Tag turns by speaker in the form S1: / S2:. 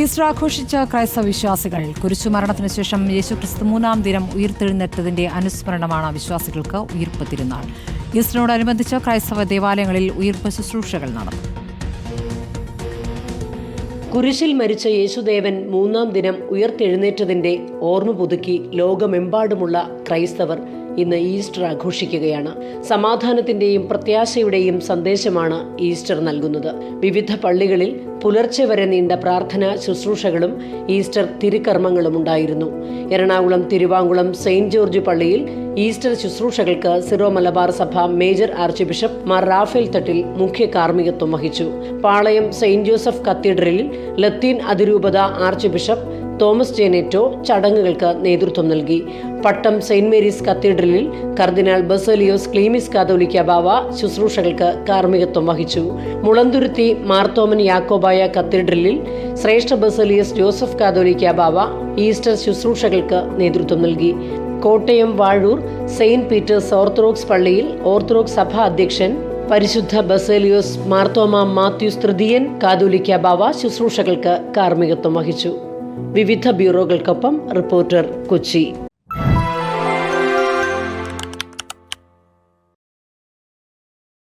S1: Easter ആഘോഷിച്ച ക്രൈസ്തവ വിശ്വാസികൾ കുരിശുമരണത്തിന് ശേഷം യേശുക്രിസ്തു മൂന്നാം ദിനം ഉയർത്തെഴുന്നേറ്റതിന്റെ അനുസ്മരണമാണ് വിശ്വാസികൾക്ക് ഉയർപ്പ് തിരുനാൾ. ഈസ്റ്ററിനോടനുബന്ധിച്ച് ക്രൈസ്തവ ദേവാലയങ്ങളിൽ ഉയർപ്പ് ശുശ്രൂഷകൾ നടന്നു.
S2: കുരിശിൽ മരിച്ച യേശുദേവൻ മൂന്നാം ദിനം ഉയർത്തെഴുന്നേറ്റതിന്റെ ഓർമ്മ പുതുക്കി ലോകമെമ്പാടുമുള്ള ക്രൈസ്തവർ ഇന്ന് ഈസ്റ്റർ ആഘോഷിക്കുകയാണ്. സമാധാനത്തിന്റെയും പ്രത്യാശയുടെയും സന്ദേശമാണ് ഈസ്റ്റർ നൽകുന്നത്. വിവിധ പള്ളികളിൽ പുലർച്ചെ വരെ നീണ്ട പ്രാർത്ഥന ശുശ്രൂഷകളും ഈസ്റ്റർ തിരുക്കർമ്മങ്ങളും ഉണ്ടായിരുന്നു. എറണാകുളം തിരുവാങ്കുളം സെയിന്റ് ജോർജ് പള്ളിയിൽ ഈസ്റ്റർ ശുശ്രൂഷകൾക്ക് സിറോ മലബാർ സഭ major archbishop Mar Rafale Thattil മുഖ്യ കാർമ്മികത്വം വഹിച്ചു. പാളയം സെയിന്റ് ജോസഫ് കത്തീഡ്രലിൽ ലത്തീൻ അതിരൂപത ആർച്ച് ബിഷപ്പ് തോമസ് ജേനേറ്റോ ചടങ്ങുകൾക്ക് നേതൃത്വം നൽകി. പട്ടം സെയിന്റ് മേരീസ് കത്തീഡ്രലിൽ കർദിനാൾ ബസലിയോസ് ക്ലീമിസ് കാതോലിക്ക ബാവ ശുശ്രൂഷകൾക്ക് കാർമ്മികത്വം വഹിച്ചു. മുളന്തുരുത്തി മാർത്തോമൻ യാക്കോബായ കത്തീഡ്രലിൽ ശ്രേഷ്ഠ ബസേലിയസ് ജോസഫ് കാതോലിക്ക ബാവ ഈസ്റ്റർ ശുശ്രൂഷകൾക്ക് നേതൃത്വം നൽകി. Kottayam Vazhoor saint Peter's Orthodox പള്ളിയിൽ ഓർത്തഡോക്സ് സഭ അധ്യക്ഷൻ പരിശുദ്ധ ബസേലിയോസ് മാർത്തോമ മാത്യൂസ് തൃതീയൻ കാതോലിക്ക ബാവ ശുശ്രൂഷകൾക്ക് കാർമ്മികത്വം വഹിച്ചു. വിവിധ ബ്യൂറോകൾക്കൊപ്പം റിപ്പോർട്ടർ കൊച്ചി